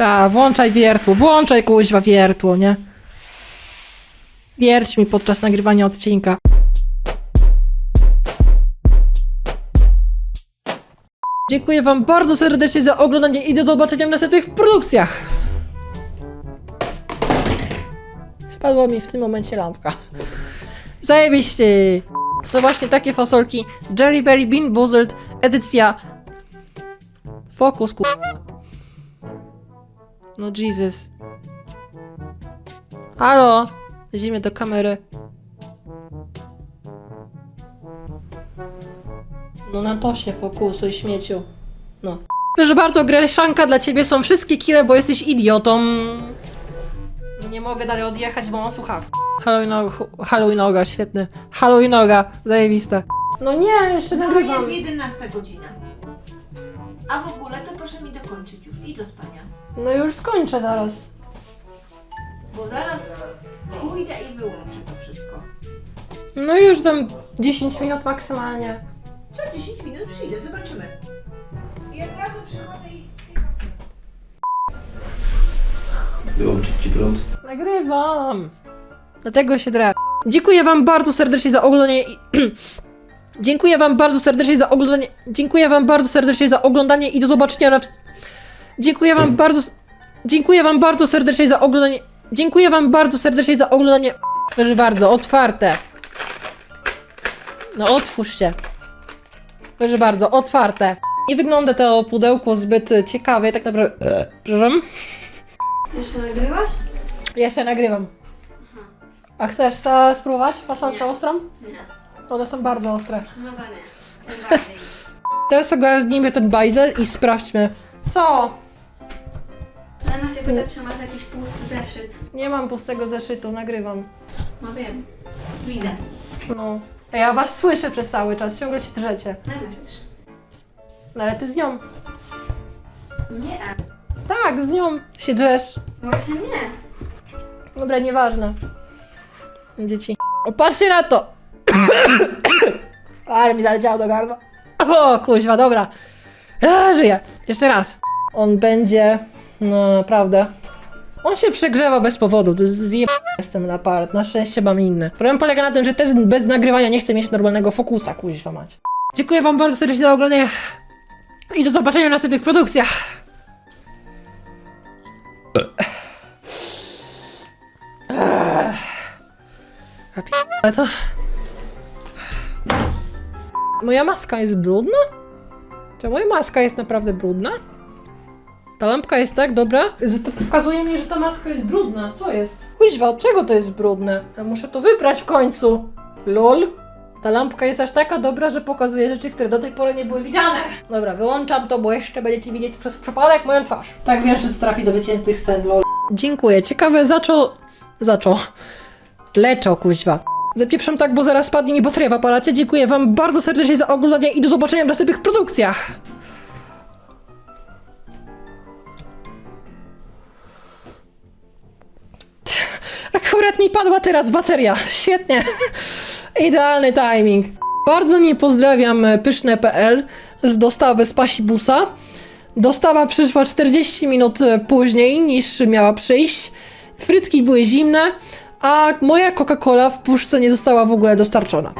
Ta, włączaj wiertło, włączaj kuźwa wiertło, nie? Wierć mi podczas nagrywania odcinka. Dziękuję wam bardzo serdecznie za oglądanie i do zobaczenia w następnych produkcjach. Spadła mi w tym momencie lampka. Zajebiście! Są właśnie takie fasolki Jerry Berry Bean Boozled edycja Focus ku... No Jesus. Halo? Zimie do kamery. No na to się fokusuj, śmieciu. No. Proszę bardzo, Greszanka, dla ciebie są wszystkie kile, bo jesteś idiotą. Nie mogę dalej odjechać, bo mam słuchawki. Halloween, Halloweenoga, świetny. Halloweenoga, zajebiste. No nie, jeszcze No nagrywam. jest 11 godzina. A w ogóle to proszę mi dokończyć już i do spania. No już skończę zaraz. Bo zaraz pójdę i wyłączę to wszystko. No już tam 10 minut maksymalnie. Co 10 minut przyjdę, zobaczymy. I od razu przychodzę i... Wyłączyć ci prąd. Nagrywam. Dlatego się drę. Dziękuję wam bardzo serdecznie za oglądanie i... Dziękuję wam bardzo serdecznie za oglądanie. Dziękuję wam bardzo serdecznie za oglądanie i do zobaczenia na... Dziękuję wam bardzo... s- Dziękuję wam bardzo serdecznie za oglądanie... Dziękuję wam bardzo serdecznie za oglądanie... Proszę bardzo, otwarte. No otwórz się. Proszę bardzo, otwarte. Nie wygląda to pudełko zbyt ciekawie, tak naprawdę... Przepraszam. Jeszcze nagrywasz? Jeszcze nagrywam. A chcesz ta spróbować fasolkę Nie. ostrą? Nie. One są bardzo ostre. No to nie. Tym bardziej. Teraz ogarnijmy ten bajzel i sprawdźmy. Co? Lena się pyta, czy masz jakiś pusty zeszyt. Nie mam pustego zeszytu, nagrywam. No wiem. Widzę. No. A ja was słyszę przez cały czas, ciągle się drzecie. Lena się. No ale ty z nią. Nie. Tak, z nią się drzesz. Właśnie nie. Dobra, nieważne. Dzieci. O, patrzcie na to! Ale mi zaleciało do gardła. O, kuźwa, dobra. Ja żyję. Jeszcze raz. On będzie... No, naprawdę. On się przegrzewa bez powodu. To jest. Jestem na part. Na szczęście mam inny. Problem polega na tym, że też bez nagrywania nie chcę mieć normalnego fokusa, kuźwa mać. Dziękuję wam bardzo serdecznie za oglądanie. I do zobaczenia w następnych produkcjach. Ale to... Moja maska jest brudna? Czy moja maska jest naprawdę brudna? Ta lampka jest tak dobra, że to pokazuje mi, że ta maska jest brudna. Co jest? Kuźwa, od czego to jest brudne? Ja muszę to wybrać w końcu. Lol. Ta lampka jest aż taka dobra, że pokazuje rzeczy, które do tej pory nie były widziane. Dobra, wyłączam to, bo jeszcze będziecie widzieć przez przypadek moją twarz. Tak wiem, że to trafi do wyciętych scen, lol. Dziękuję. Ciekawe, zaczął... Zaczął. Leczo, kuźwa. Zapieprzam tak, bo zaraz spadnie mi bateria w aparacie. Dziękuję wam bardzo serdecznie za oglądanie i do zobaczenia w następnych produkcjach. Akurat mi padła teraz bateria. Świetnie. Idealny timing. Bardzo nie pozdrawiam e, pyszne.pl z dostawy z Pasibusa. Dostawa przyszła 40 minut e, później niż miała przyjść. Frytki były zimne, a moja Coca-Cola w puszce nie została w ogóle dostarczona.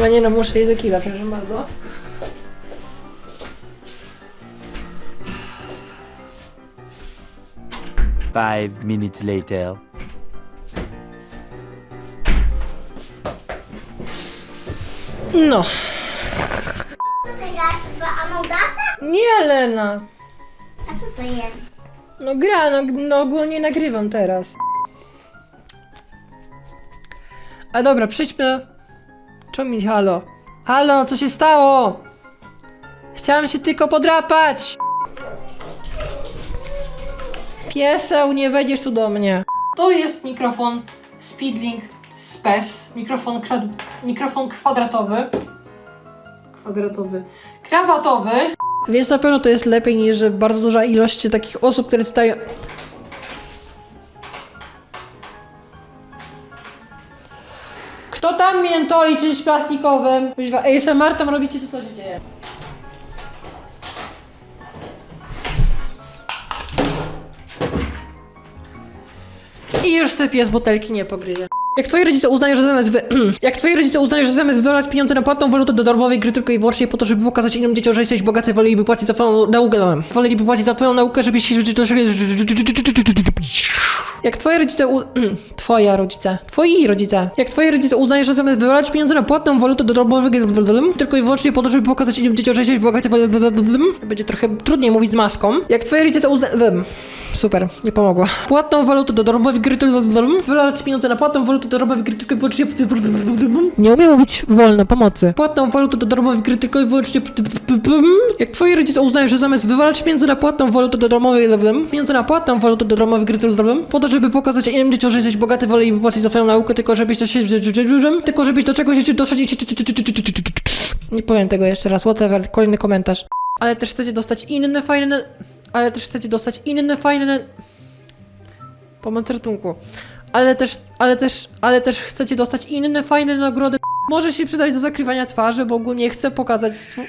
No nie no, muszę jeść do kila, przepraszam bardzo. Five minutes later. No, Co w Among Usa? nie Lena. A co to jest? No gra, no, no ogólnie nagrywam teraz. A dobra, przejdźmy. Czemu mi halo? Halo, co się stało? Chciałem się tylko podrapać. Pieseł, nie wejdziesz tu do mnie. To jest mikrofon Speedlink Spes. Mikrofon, mikrofon kwadratowy. Kwadratowy. Krawatowy. Więc na pewno to jest lepiej niż bardzo duża ilość takich osób, które stają. Kto tam? Tam miętoli czymś plastikowym. Kuźwa, ASMR tam robicie, czy co się dzieje? I już sypie z butelki, nie pogryzie. Jak twoi rodzice uznają, że zamiast wy... Jak twoi rodzice uznają, że zamiast wylać pieniądze na płatną walutę do darmowej gry tylko i wyłącznie po to, żeby pokazać innym dzieciom, że jesteś bogaty, woleliby płacić za twoją naukę. no, Woleliby płacić za twoją naukę, żebyś się... Jak twoje rodzice u... Twoje rodzice. Twoi rodzice. Jak twoje rodzice uznają, że zamiast wylać pieniądze na płatną walutę do gry tylko i wyłącznie po to, żeby pokazać innym dzieciom, że jesteś bogaty, będzie trochę trudniej mówić z maską. Jak twoje rodzice uznają... Super, nie pomogła. Płatną walutę do darmowej gry wylać pieniądze na płatną walutę do darmowej gry tylko i wyłącznie... Nie umiem mówić wolno, pomocy. Płatną walutę do darmowej gry tylko i wyłącznie... Jak twoi rodzice uznają, że zamiast wywalać pieniądze na płatną walutę do darmowej pieniądze na płatną walutę do darmowej gry po to, żeby pokazać innym dzieciom, że jesteś bogaty, wolę płacić za twoją naukę, tylko żebyś do się... Tylko żebyś do czegoś doszedł i... Nie powiem tego jeszcze raz, whatever, kolejny komentarz. Ale też chcecie dostać inne fajne... Ale też chcecie dostać inne fajne... Pomoc ratunku. Ale też, ale też, ale też chcecie dostać inne fajne nagrody. Może się przydać do zakrywania twarzy, bo ogólnie chcę pokazać sw...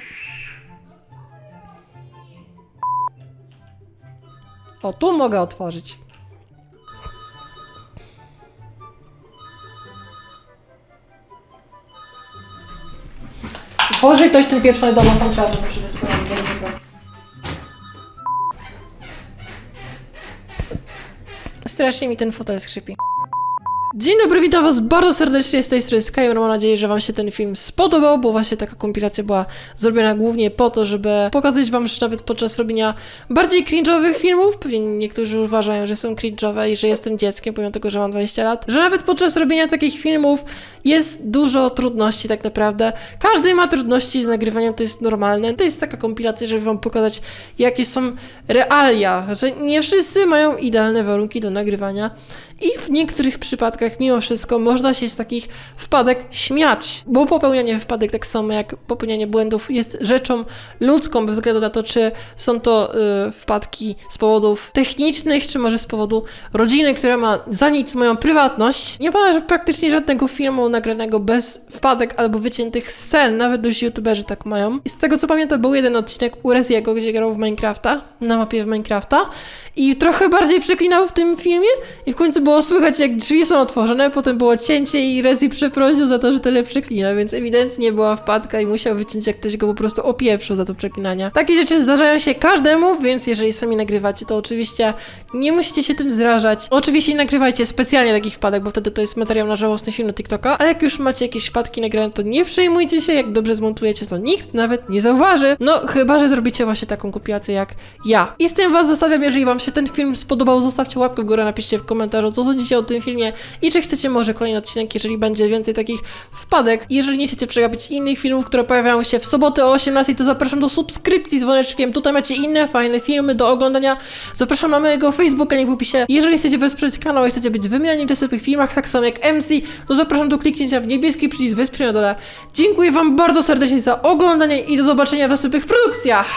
O, tu mogę otworzyć. Boże, ktoś ten pieprzony domofon czarny przy wysłaniu. Strasznie mi ten fotel skrzypi. Dzień dobry, witam was bardzo serdecznie z tej strony Skyrim. Mam nadzieję, że wam się ten film spodobał, bo właśnie taka kompilacja była zrobiona głównie po to, żeby pokazać wam, że nawet podczas robienia bardziej cringe'owych filmów, pewnie niektórzy uważają, że są cringe'owe i że jestem dzieckiem, pomimo tego, że mam 20 lat, że nawet podczas robienia takich filmów jest dużo trudności tak naprawdę. Każdy ma trudności z nagrywaniem, to jest normalne. To jest taka kompilacja, żeby wam pokazać, jakie są realia, że nie wszyscy mają idealne warunki do nagrywania i w niektórych przypadkach mimo wszystko można się z takich wpadek śmiać, bo popełnianie wpadek tak samo jak popełnianie błędów jest rzeczą ludzką bez względu na to, czy są to y, wpadki z powodów technicznych, czy może z powodu rodziny, która ma za nic moją prywatność. Nie ma praktycznie żadnego filmu nagranego bez wpadek albo wyciętych scen, nawet dość youtuberzy tak mają. I z tego co pamiętam był jeden odcinek u Reziego, gdzie grał w Minecrafta, na mapie w Minecrafta i trochę bardziej przeklinał w tym filmie i w końcu było słychać jak drzwi są otworzone, potem było cięcie i Rezi przeprosił za to, że tyle przeklina, więc ewidentnie była wpadka i musiał wyciąć jak ktoś go po prostu opieprzył za to przeklinania. Takie rzeczy zdarzają się każdemu, więc jeżeli sami nagrywacie, to oczywiście nie musicie się tym zrażać. Oczywiście nie nagrywajcie specjalnie takich wpadek, bo wtedy to jest materiał na żałosny film na TikToka, ale jak już macie jakieś wpadki nagrane, to nie przejmujcie się, jak dobrze zmontujecie, to nikt nawet nie zauważy. No, chyba, że zrobicie właśnie taką kompilację jak ja. I z tym was zostawiam, jeżeli wam się ten film spodobał, zostawcie łapkę w górę, napiszcie w komentarzu, co sądzicie o tym filmie i czy chcecie może kolejny odcinek, jeżeli będzie więcej takich wpadek. Jeżeli nie chcecie przegapić innych filmów, które pojawiają się w sobotę o 18, to zapraszam do subskrypcji z dzwoneczkiem. Tutaj macie inne fajne filmy do oglądania. Zapraszam na mojego Facebooka, link w opisie. Jeżeli chcecie wesprzeć kanał i chcecie być wymieniani w dostępnych filmach, tak samo jak MC, to zapraszam do kliknięcia w niebieski przycisk wesprzyj na dole. Dziękuję wam bardzo serdecznie za oglądanie i do zobaczenia w następnych produkcjach.